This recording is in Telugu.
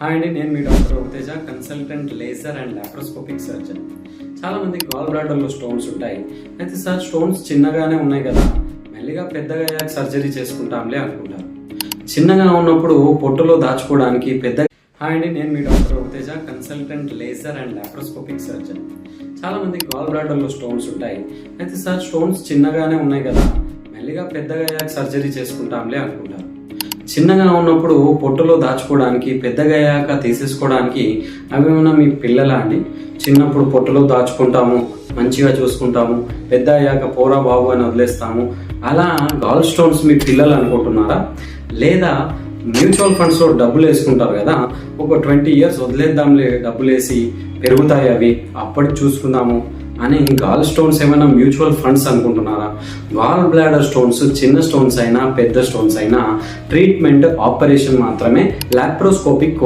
హాయ్ అండి నేను మీ doctor Utheja consultant laser and laparoscopic surgeon చాలా మంది గాల్ బ్లాడర్లో స్టోన్స్ ఉంటాయి. అయితే సార్ స్టోన్స్ చిన్నగానే ఉన్నాయి కదా. మెల్లిగా పెద్దగా అయ్యాక సర్జరీ చేసుకుంటాంలే అనుకుంటారు చిన్నగా ఉన్నప్పుడు పొట్టులో దాచుకోవడానికి పెద్ద హాయ్ అండి నేను మీ doctor Utheja consultant laser and laparoscopic surgeon చాలా మంది గాల్ బ్లాడర్లో స్టోన్స్ ఉంటాయి. అయితే సార్ స్టోన్స్ చిన్నగానే ఉన్నాయి కదా. మెల్లిగా పెద్దగా అయ్యాక సర్జరీ చేసుకుంటాంలే అనుకుంటారు చిన్నగా ఉన్నప్పుడు పొట్టులో దాచుకోవడానికి పెద్దగా అయ్యాక తీసేసుకోవడానికి అవి ఏమైనా మీ పిల్లలా అండి? చిన్నప్పుడు పొట్టులో దాచుకుంటాము మంచిగా చూసుకుంటాము పెద్ద అయ్యాక పోరా బాబు అని వదిలేస్తాము. అలా గాల్ స్టోన్స్ మీ పిల్లలు అనుకుంటున్నారా? లేదా మ్యూచువల్ ఫండ్స్లో డబ్బులు వేసుకుంటారు కదా ఒక ట్వంటీ ఇయర్స్ వదిలేద్దాంలే డబ్బులు వేసి పెరుగుతాయి అవి అప్పటికి చూసుకుందాము. అని గాల్ స్టోన్స్ ఏమైనా మ్యూచువల్ ఫండ్స్ అనుకుంటున్నారా? గాల్ బ్లాడర్ స్టోన్స్ చిన్న స్టోన్స్ అయినా పెద్ద స్టోన్స్ అయినా ట్రీట్మెంట్ ఆపరేషన్ మాత్రమే లాప్రోస్కోపిక్